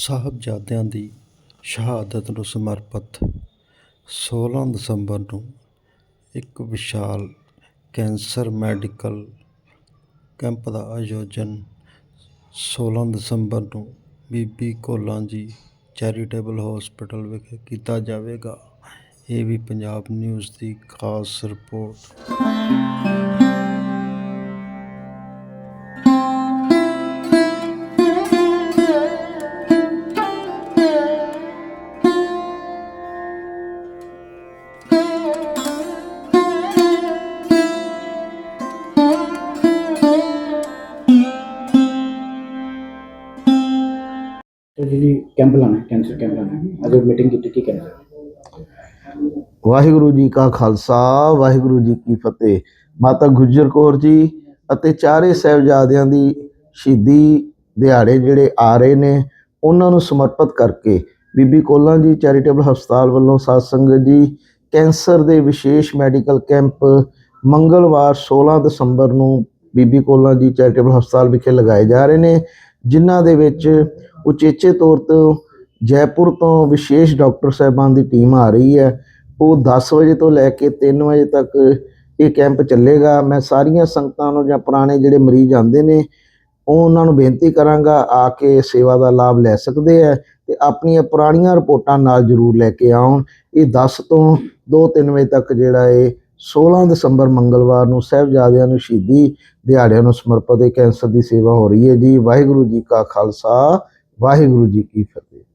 ਸਾਹਿਬਜ਼ਾਦਿਆਂ ਦੀ ਸ਼ਹਾਦਤ ਨੂੰ ਸਮਰਪਿਤ ਸੋਲ੍ਹਾਂ ਦਸੰਬਰ ਨੂੰ ਇੱਕ ਵਿਸ਼ਾਲ ਕੈਂਸਰ ਮੈਡੀਕਲ ਕੈਂਪ ਦਾ ਆਯੋਜਨ ਸੋਲ੍ਹਾਂ ਦਸੰਬਰ ਨੂੰ ਬੀਬੀ ਕੋਲਾਂ ਜੀ ਚੈਰੀਟੇਬਲ ਹਸਪਤਾਲ ਵਿਖੇ ਕੀਤਾ ਜਾਵੇਗਾ। ਇਹ ਵੀ ਪੰਜਾਬ ਨਿਊਜ਼ ਦੀ ਖਾਸ ਰਿਪੋਰਟ। ਜਿਹੜੀ ਕੈਂਪ ਲਾਣਾ ਕੈਂਸਰ ਕੈਂਪ ਲਾਣਾ ਅੱਜ ਮੀਟਿੰਗ ਕੀਤੀ, ਕੀ ਕਹਿੰਦੇ? ਵਾਹਿਗੁਰੂ ਜੀ ਕਾ ਖਾਲਸਾ, ਵਾਹਿਗੁਰੂ ਜੀ ਕੀ ਫਤਿਹ। ਮਾਤਾ ਗੁਜਰ ਕੌਰ ਜੀ ਅਤੇ ਚਾਰੇ ਸਾਹਿਬਜ਼ਾਦਿਆਂ ਦੀ ਸ਼ਹੀਦੀ ਦਿਹਾੜੇ ਜਿਹੜੇ ਆ ਰਹੇ ਨੇ, ਉਹਨਾਂ ਨੂੰ ਸਮਰਪਿਤ ਕਰਕੇ ਬੀਬੀ ਕੋਲਾਂ ਜੀ ਚੈਰੀਟੇਬਲ ਹਸਪਤਾਲ ਵੱਲੋਂ ਸਾਧ ਸੰਗਤ ਜੀ, ਕੈਂਸਰ ਦੇ ਵਿਸ਼ੇਸ਼ ਮੈਡੀਕਲ ਕੈਂਪ ਮੰਗਲਵਾਰ 16 ਦਸੰਬਰ ਨੂੰ ਬੀਬੀ ਕੋਲਾਂ ਜੀ ਚੈਰੀਟੇਬਲ ਹਸਪਤਾਲ ਵਿਖੇ ਲਗਾਏ ਜਾ ਰਹੇ ਨੇ, ਜਿਨ੍ਹਾਂ ਦੇ ਵਿੱਚ ਉਚੇਚੇ ਤੌਰ ਤੋਂ ਜੈਪੁਰ ਤੋਂ ਵਿਸ਼ੇਸ਼ ਡਾਕਟਰ ਸਾਹਿਬਾਨ ਦੀ ਟੀਮ ਆ ਰਹੀ ਹੈ। ਉਹ 10 ਵਜੇ ਤੋਂ ਲੈ ਕੇ 3 ਵਜੇ ਤੱਕ ਇਹ ਕੈਂਪ ਚੱਲੇਗਾ। ਮੈਂ ਸਾਰੀਆਂ ਸੰਗਤਾਂ ਨੂੰ ਜਾਂ ਪੁਰਾਣੇ ਜਿਹੜੇ ਮਰੀਜ਼ ਆਉਂਦੇ ਨੇ ਉਹ ਉਹਨਾਂ ਨੂੰ ਬੇਨਤੀ ਕਰਾਂਗਾ ਆ ਕੇ ਸੇਵਾ ਦਾ ਲਾਭ ਲੈ ਸਕਦੇ ਆ ਤੇ ਆਪਣੀਆਂ ਪੁਰਾਣੀਆਂ ਰਿਪੋਰਟਾਂ ਨਾਲ ਜ਼ਰੂਰ ਲੈ ਕੇ ਆਉਣ। ਇਹ 10 ਤੋਂ 2-3 ਵਜੇ ਤੱਕ ਜਿਹੜਾ ਇਹ 16 ਦਸੰਬਰ ਮੰਗਲਵਾਰ ਨੂੰ ਸਾਹਿਬਜ਼ਾਦਿਆਂ ਨੂੰ ਸ਼ਹੀਦੀ ਦਿਹਾੜਿਆਂ ਨੂੰ ਸਮਰਪਿਤ ਇਹ ਕੈਂਸਰ ਦੀ ਸੇਵਾ ਹੋ ਰਹੀ ਹੈ। ਜੀ ਵਾਹਿਗੁਰੂ ਜੀ ਕਾ ਖਾਲਸਾ। ਵਾਹਿਗੁਰੂ ਜੀ ਕੀ ਫਤਿਹ।